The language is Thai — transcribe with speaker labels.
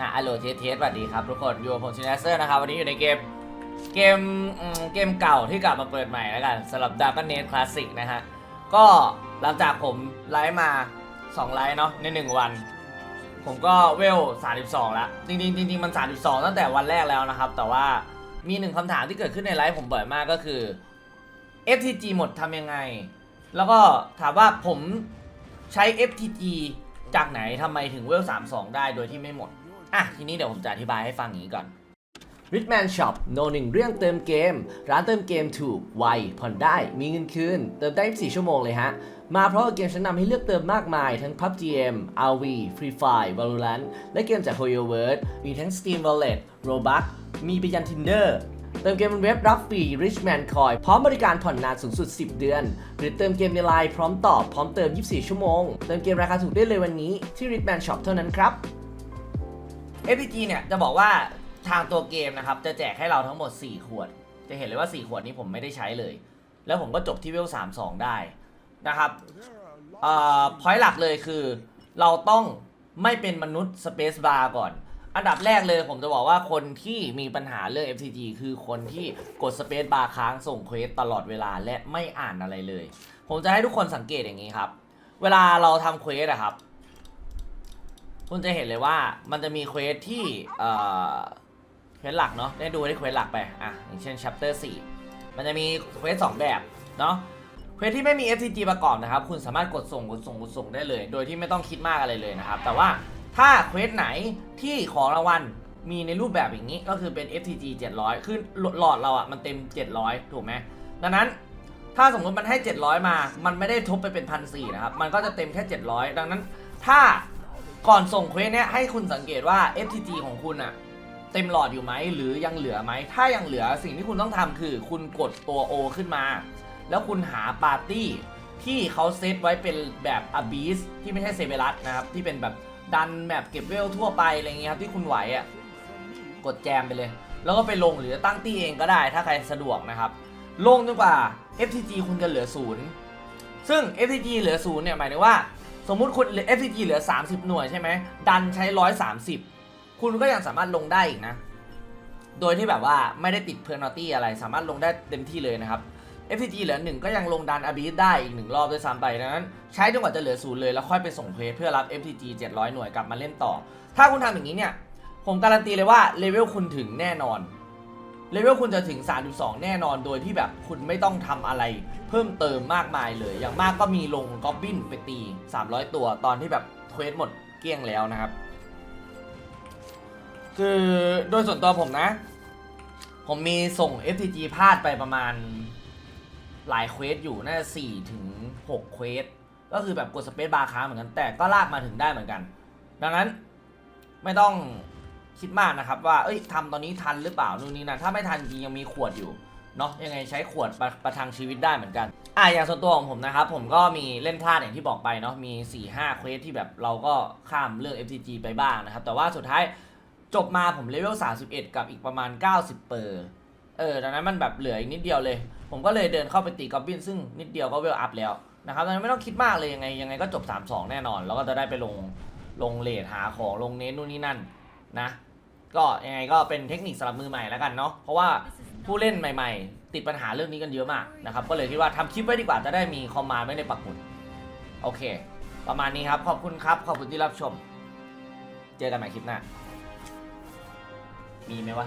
Speaker 1: อะอโลเทสเทสสวัสดีครับทุกคนอยู่กับผมชินเซอร์นะครับ วันนี้อยู่ในเกม เกมเกมเก่าที่กลับมาเปิดใหม่แล้วกันสำหรับ d a r k n e t Classic นะฮะ ก็หลังจากผมไลฟ์มา 2 ไลฟ์เนาะใน 1 วัน ผมก็เวล 32แล้วจริงจริงมัน 32 ตั้งแต่วันแรกแล้วนะครับ แต่ว่ามีหนึ่งคำถามที่เกิดขึ้นในไลฟ์ผมบ่อยมากก็คือ FTG หมดทำยังไง แล้วก็ถามว่าผมใช้ FTG จากไหนทำไมถึงเวล 32 ได้โดยที่ไม่หมด อะทีนี้เดี๋ยวผมจะอธิบายให้ฟังอย่างนี้ก่อน Richman Shop โนหนึ่งเรื่องเติมเกม ร้านเติมเกมถูกไวผ่อนได้มีเงินคืน เติมได้ 24 ชั่วโมงเลยฮะ มาเพราะเกมชั้นนำให้เลือกเติมมากมาย ทั้ง PUBG M RV Free Fire Valorant และเกมจาก Hoyo World มีทั้ง Steam Wallet Robux มีไปยัน Tinder เติมเกมบนเว็บรับฟรี Richman Coin พร้อมบริการผ่อนนานสูงสุด 10 เดือน หรือเติมเกมในไลน์พร้อมตอบพร้อมเติม 24 ชั่วโมง เติมเกมราคาถูกได้เลยวันนี้ที่ Richman Shop เท่านั้นครับ FPG เนี่ยจะบอกว่าทางตัวเกมนะครับจะแจกให้เราทั้งหมด 4 ขวด จะเห็นเลยว่า 4 ขวดนี้ผมไม่ได้ใช้เลย แล้วผมก็จบที่เวล32 ได้นะครับเอ่อพอยต์หลักเลยคือ เราต้องไม่เป็นมนุษย์สเปซบาร์ก่อน อันดับแรกเลยผมจะบอกว่าคนที่มีปัญหาเรื่อง FTG คือคนที่กดสเปซบาร์ค้างส่งเควสตลอดเวลาและไม่อ่านอะไรเลย ผมจะให้ทุกคนสังเกตอย่างนี้ครับ เวลาเราทำเควสอะครับ คุณจะเห็นเลยว่ามันจะมีเควสที่เอ่อเควสหลักเนาะได้ดูได้เควสหลักไปอะอย่างเช่น chapter 4 มันจะมีเควสสองแบบเนาะเควสที่ไม่มี FTG ประกอบนะครับ คุณสามารถกดส่งกดส่งกดส่งได้เลย โดยที่ไม่ต้องคิดมากอะไรเลยนะครับ แต่ว่าถ้าเควสไหนที่ของรางวัลมีในรูปแบบอย่างนี้ก็คือเป็น FTG 700 คือหลอดเราอะมันเต็ม 700 ถูกไหมดังนั้นถ้าสมมติมันให้ 700 มา มันไม่ได้ทบไปเป็นพันสี่นะครับ มันก็จะเต็มแค่ 700 ดังนั้น ถ้า ก่อนส่งเควสเนี้ยให้คุณสังเกตว่า FTG ของคุณอะเต็มหลอดอยู่ไหมหรือยังเหลือไหม ถ้ายังเหลือสิ่งที่คุณต้องทำคือ คุณกดตัว O ขึ้นมา แล้วคุณหาปาร์ตี้ที่เขาเซตไว้เป็นแบบ a b y s ที่ไม่ใช่เซเวรัสนะครับ ที่เป็นแบบดันแบบเก็บเวลทั่วไปอะไรเงี้ยครับที่คุณไหวอะกดแจมไปเลย แล้วก็ไปลงหรือตั้งตี้เองก็ได้ ถ้าใครสะดวกนะครับ ลงจนกว่า FTG คุณจะเหลือศูนย์ซึ่ง FTG เหลือศูนย์เนี่ยหมายถึงว่า สมมุติคุณ FTG เหลือ 30 หน่วยใช่ไหม ดันใช้ 130 คุณก็ยังสามารถลงได้อีกนะ โดยที่แบบว่าไม่ได้ติดเพ n ร์น t y อะไร สามารถลงได้เต็มที่เลยนะครับ FTG เหลือ 1 ก็ยังลงดันอาบีสได้อีก1รอบด้วยซ้ำไปดังนั้น ใช้จนกว่าจะเหลือศูนย์เลยแล้วค่อยไปส่งเพจเพื่อรับ FTG 700 หน่วยกลับมาเล่นต่อ ถ้าคุณทำอย่างนี้เนี่ย ผมการันตีเลยว่าเลเวลคุณถึงแน่นอน เลเวลคุณจะถึง 32 แน่นอนโดยที่แบบคุณไม่ต้องทำอะไร เพิ่มเติมมากมายเลย อย่างมากก็มีลงกอบบินไปตี 300 ตัวตอนที่แบบเควสหมดเกลี้ยงแล้วนะครับ คือโดยส่วนตัวผมนะ ผมมีส่ง FTG พลาดไปประมาณหลายเควสอยู่น่าจะ4ถึง6เควสก็คือแบบกดสเปซบาร์ค้างเหมือนกันแต่ก็ลากมาถึงได้เหมือนกัน ดังนั้นไม่ต้อง คิดมากนะครับว่าเอ้ยทำตอนนี้ทันหรือเปล่านู่นนี่นั่นถ้าไม่ทันจริงยังมีขวดอยู่เนาะยังไงใช้ขวดประประทังชีวิตได้เหมือนกันอะอย่างส่วนตัวของผมนะครับผมก็มีเล่นพลาดอย่างที่บอกไปเนาะมี 4 5 เควสที่แบบเราก็ข้ามเรื่อง FTG ไปบ้างนะครับ แต่ว่าสุดท้ายจบมาผมเลเวล31 กับอีกประมาณ 90 เปอร์เออดังนั้นมันแบบเหลืออีกนิดเดียวเลย ผมก็เลยเดินเข้าไปตีกอบบินซึ่งนิดเดียวก็เวลอัพแล้วนะครับดังนั้นไม่ต้องคิดมากเลยยังไงยังไงก็จบ 3-2 แน่นอน แล้วก็จะได้ไปลงลงเลทหาของลงเน้นนู่นนี่นั่น นะก็ยังไงก็เป็นเทคนิคสำหรับมือใหม่แล้วกันเนาะเพราะว่าผู้เล่นใหม่ๆ ติดปัญหาเรื่องนี้กันเยอะมากนะครับก็เลยคิดว่าทำคลิปไว้ดีกว่าจะได้มีคอมมานด์ไว้ในปักหมุดโอเค ประมาณนี้ครับขอบคุณครับขอบคุณที่รับชม เจอกันใหม่คลิปหน้ามีไหมวะ